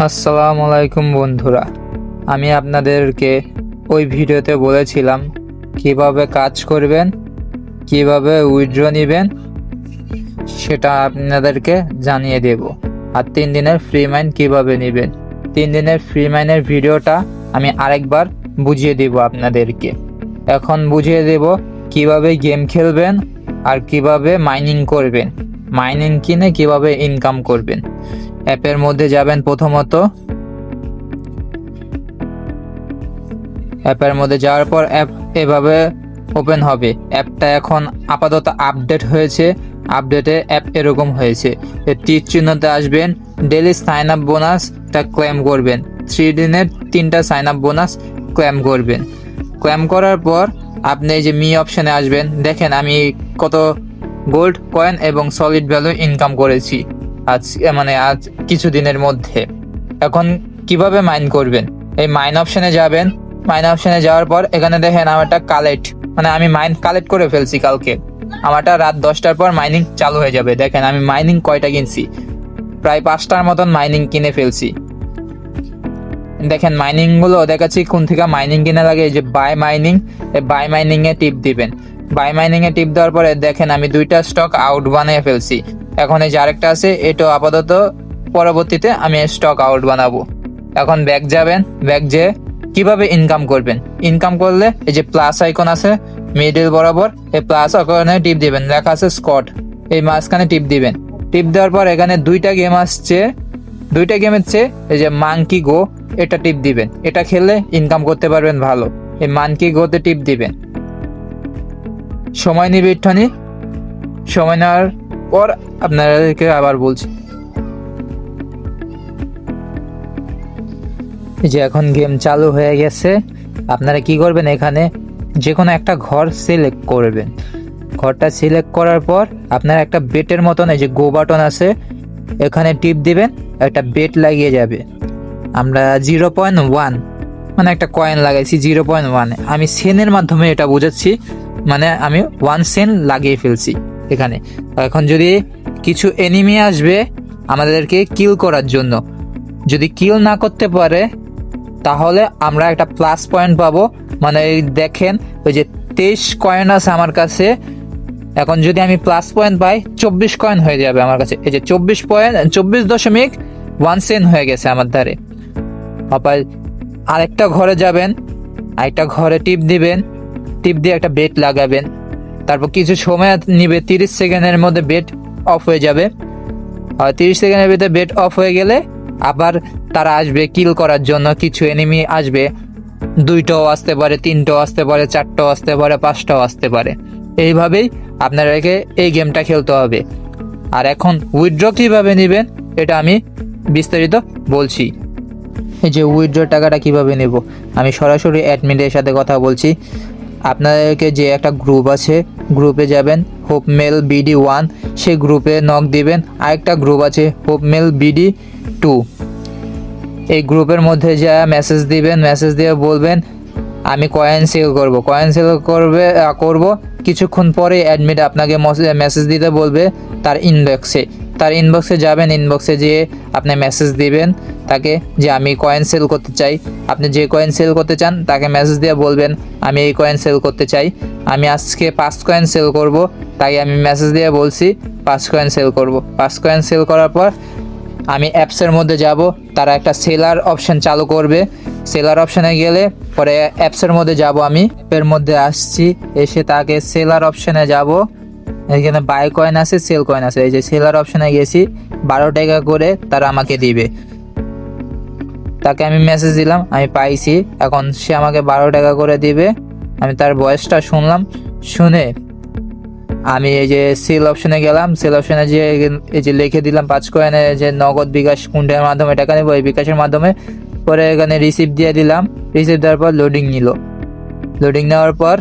আসসালামু আলাইকুম বন্ধুরা। আমি আপনাদেরকে ওই ভিডিওতে বলেছিলাম কীভাবে কাজ করবেন, কীভাবে উইথড্র নেবেন, সেটা আপনাদেরকে জানিয়ে দেব। আর তিন দিনের ফ্রি মাইন্ড কীভাবে নেবেন, তিন দিনের ফ্রি মাইনের ভিডিওটা আমি আরেকবার বুঝিয়ে দেব আপনাদেরকে। এখন বুঝিয়ে দেব কীভাবে গেম খেলবেন আর কীভাবে মাইনিং করবেন। মাইনিং কিনে কীভাবে ইনকাম করবেন। অ্যাপের মধ্যে যাবেন প্রথমত। অ্যাপের মধ্যে যাওয়ার পর অ্যাপ এভাবে ওপেন হবে। অ্যাপটা এখন আপাতত আপডেট হয়েছে। আপডেটে অ্যাপ এরকম হয়েছে। তীর চিহ্নতে আসবেন ডেলি সাইন আপ বোনাসটা ক্লেম করবেন। থ্রি দিনের তিনটা সাইন আপ বোনাস ক্লেম করবেন। ক্লেম করার পর আপনি এই যে মি অপশানে আসবেন। দেখেন আমি কত গোল্ড, কয়েন এবং সলিড ভ্যালু ইনকাম করেছি। আজ মানে আজ কিছুদিনের মধ্যে। এখন কীভাবে মাইন করবেন? এই মাইন অপশনে যাবেন। মাইন অপশনে যাওয়ার পর এখানে দেখেন আমারটা কালেক্ট মানে আমি মাইন কালেক্ট করে ফেলছি কালকে। আমারটা রাত দশটার পর মাইনিং চালু হয়ে যাবে। দেখেন আমি মাইনিং কয়টা কিনছি? প্রায় পাঁচটার মতন মাইনিং কিনে ফেলছি। দেখেন মাইনিংগুলো দেখাচ্ছি কোন থেকে মাইনিং কিনে লাগে এই যে বাই মাইনিং বাই মাইনিং এ টিপ দিবেন। বাই মাইনিং এ টিপ দেওয়ার পরে দেখেন আমি দুইটা স্টক আউট বানিয়ে ফেলছি। এখন এই যে আরেকটা আছে এটা আপাতত পরবর্তীতে আমি স্টক আউট বানাবো। এখন ব্যাগ যাবেন ব্যাগ যে কীভাবে ইনকাম করবেন? ইনকাম করলে এই যে প্লাস আইকন আছে মিডল বরাবর, এই প্লাস আইকনে টিপ দিবেন। লেখা আছে স্কট এই মাঝখানে টিপ দিবেন। টিপ দেওয়ার পর এখানে দুইটা গেম আসছে, দুইটা গেমের চেয়ে এই যে মাঙ্কি গো এটা টিপ দিবেন। এটা খেললে ইনকাম করতে পারবেন ভালো। এই মাঙ্কি গোতে টিপ দিবেন। সময় নিবে একটুখানি সময় নেওয়ার পর আপনাদেরকে আবার বলছি। যে এখন গেম চালু হয়ে গেছে। আপনারা কি করবেন এখানে? যে কোনো একটা ঘর সিলেক্ট করবেন। ঘরটা সিলেক্ট করার পর আপনার একটা বেটের মতন এই যে গো বাটন আছে, এখানে টিপ দিবেন, একটা বেট লাগিয়ে যাবে। আমরা জিরো পয়েন্ট ওয়ান মানে একটা কয়েন লাগাইছি জিরো পয়েন্ট ওয়ান আমি সেনের মাধ্যমে এটা বোঝাচ্ছি। মানে আমি ওয়ান সেন লাগিয়ে ফেলছি এখানে। এখন যদি কিছু এনিমি আসবে আমাদেরকে কিল করার জন্য। যদি কিল না করতে পারে, তাহলে আমরা একটা প্লাস পয়েন্ট পাবো। মানে দেখেন, ওই যে তেইশ কয়েন আছে আমার কাছে। এখন যদি আমি প্লাস পয়েন্ট পাই, চব্বিশ কয়েন হয়ে যাবে আমার কাছে। এই যে চব্বিশ পয়েন্ট চব্বিশ দশমিক ওয়ান সেন হয়ে গেছে আমার ধারে। আবার আরেকটা ঘরে যাবেন, আরেকটা ঘরে টিপ দিবেন। টিপ দিয়ে একটা বেট লাগাবেন। তারপর কিছু সময় নিবে, তিরিশ সেকেন্ডের মধ্যে বেট অফ হয়ে যাবে। আর তিরিশ সেকেন্ডের ভিতরে বেট অফ হয়ে গেলে আবার তারা আসবে কিল করার জন্য। কিছু এনিমি আসবে। দুইটাও আসতে পারে, তিনটাও আসতে পারে, চারটাও আসতে পারে, পাঁচটাও আসতে পারে। এইভাবেই আপনাদেরকে এই গেমটা খেলতে হবে। আর এখন উইথড্র কীভাবে নেবেন, এটা আমি বিস্তারিত বলছি। এই যে উইথড্র টাকাটা কীভাবে নেব? আমি সরাসরি অ্যাডমিনের সাথে কথা বলছি। আপনাদেরকে যে একটা গ্রুপ আছে গ্রুপে যাবেন হোপ মেল বিডি ওয়ান সেই গ্রুপে নক দিবেন, আরেকটা গ্রুপ আছে হোপ মেল বিডি টু এই গ্রুপের মধ্যে যা মেসেজ দিবেন মেসেজ দিয়ে বলবেন, আমি কয়েন সেল করব। কয়েন সেল করবে করব, কিছুক্ষণ পরে অ্যাডমিট আপনাকে মেসেজ দিতে বলবে তার ইনবক্সে তার ইনবক্সে যাবেন ইনবক্সে যেয়ে আপনি মেসেজ দিবেন তাকে যে আমি কয়েন সেল করতে চাই। আপনি যে কয়েন সেল করতে চান তাকে মেসেজ দিয়ে বলবেন, আমি এই কয়েন সেল করতে চাই। আমি আজকে পাঁচ কয়েন সেল করব, তাই আমি মেসেজ দিয়ে বলছি, পাঁচ কয়েন সেল করব। পাঁচ কয়েন সেল করার পর আমি অ্যাপসের মধ্যে যাব, তারা একটা সেলার অপশন চালু করবে। সেলার অপশনে গেলে পরে অ্যাপসের মধ্যে যাব আমি অ্যাপের মধ্যে আসছি, এসে তাকে সেলার অপশনে যাব। এখানে বাই কয়েন আছে সেল কয়েন আছে। এই যে সেলার অপশনে গেছি, বারো টাকা করে তারা আমাকে দিবে। তাকে আমি মেসেজ দিলাম, আমি পাইছি, এখন সে আমাকে বারো টাকা করে দিবে। আমি তার বয়সটা শুনলাম, শুনে আমি এই যে সেল অপশনে গেলাম সেল অপশনে যে এই যে লিখে দিলাম পাঁচ কয়েনে যে নগদ বিকাশ কোনটার মাধ্যমে টাকা নেব, এই বিকাশের মাধ্যমে। পরে এখানে রিসিভ দিয়ে দিলাম রিসিভ দেওয়ার পর লোডিং নিল। লোডিং নেওয়ার পর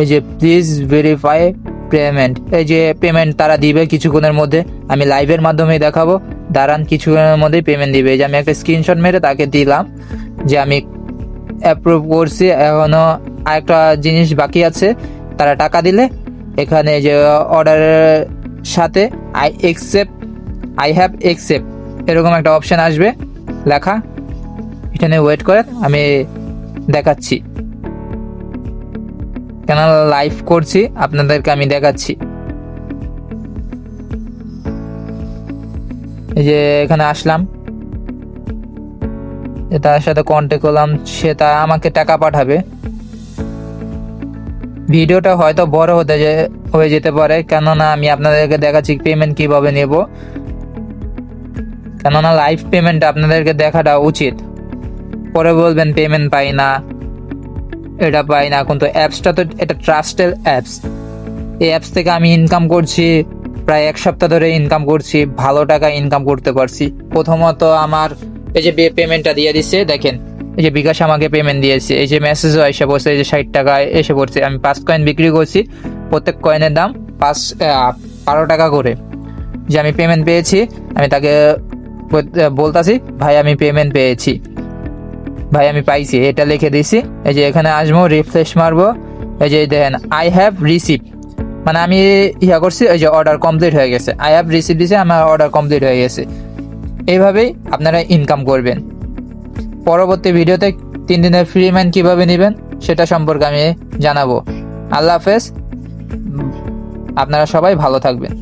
এই যে প্লিজ ভেরিফাই পেমেন্ট এই যে পেমেন্ট তারা দিবে কিছুক্ষণের মধ্যে, আমি লাইভের মাধ্যমে দেখাবো। দাঁড়ান কিছুক্ষণের মধ্যেই পেমেন্ট দিবে। এই যে আমি একটা স্ক্রিনশট মেরে তাকে দিলাম যে আমি অ্যাপ্রুভ করছি, এখনও আরেকটা জিনিস বাকি আছে। তারা টাকা দিলে, এখানে যে অর্ডারের সাথে I accept I have accept এরকম একটা অপশান আসবে। লেখা। এখানে ওয়েট করেন আমি দেখাচ্ছি। কেন লাইভ করছি, আপনাদেরকে আমি দেখাচ্ছি। এই যে এখানে আসলাম। তার সাথে কন্ট্যাক্ট করলাম, সে তা আমাকে টাকা পাঠাবে। ভিডিওটা হয়তো বড় হতে হয়ে যেতে পারে, কেননা আমি আপনাদেরকে দেখাচ্ছি পেমেন্ট কীভাবে নেব। কেননা লাইভ পেমেন্ট আপনাদেরকে দেখাটা উচিত। পরে বলবেন পেমেন্ট পাই না। এটা পাই না। কিন্তু অ্যাপসটা তো এটা ট্রাস্টেড অ্যাপস এই অ্যাপস থেকে আমি ইনকাম করছি, প্রায় এক সপ্তাহ ধরে ইনকাম করছি, ভালো টাকা ইনকাম করতে পারছি। প্রথমত আমার এই যে পেমেন্টটা দিয়ে দিচ্ছে দেখেন, এই যে বিকাশ আমাকে পেমেন্ট দিয়েছে, এই যে মেসেজও এসে পড়ছে, এই যে ষাট টাকা এসে পড়ছে। আমি পাঁচ কয়েন বিক্রি করছি, প্রত্যেক কয়েনের দাম পাঁচ বারো টাকা করে। যে আমি পেমেন্ট পেয়েছি, আমি তাকে বলতাছি, ভাই, আমি পেমেন্ট পেয়েছি। ভাই, আমি পাইছি। এটা লিখে দিছি। এই যে এখানে আসব রিফ্রেশ মারবো। এই যে দেখেন আই হ্যাভ রিসিভ মানে আমি ইয়া করছি ওই যে অর্ডার কমপ্লিট হয়ে গেছে। আই হ্যাভ রিসিভ দিছে, আমার অর্ডার কমপ্লিট হয়ে গেছে। এইভাবেই আপনারা ইনকাম করবেন। পরবর্তী ভিডিওতে তিন দিনের ফ্রি ম্যান কীভাবে নেবেন, সেটা সম্পর্কে আমি জানাব। আল্লাহ হাফেজ। আপনারা সবাই ভালো থাকবেন।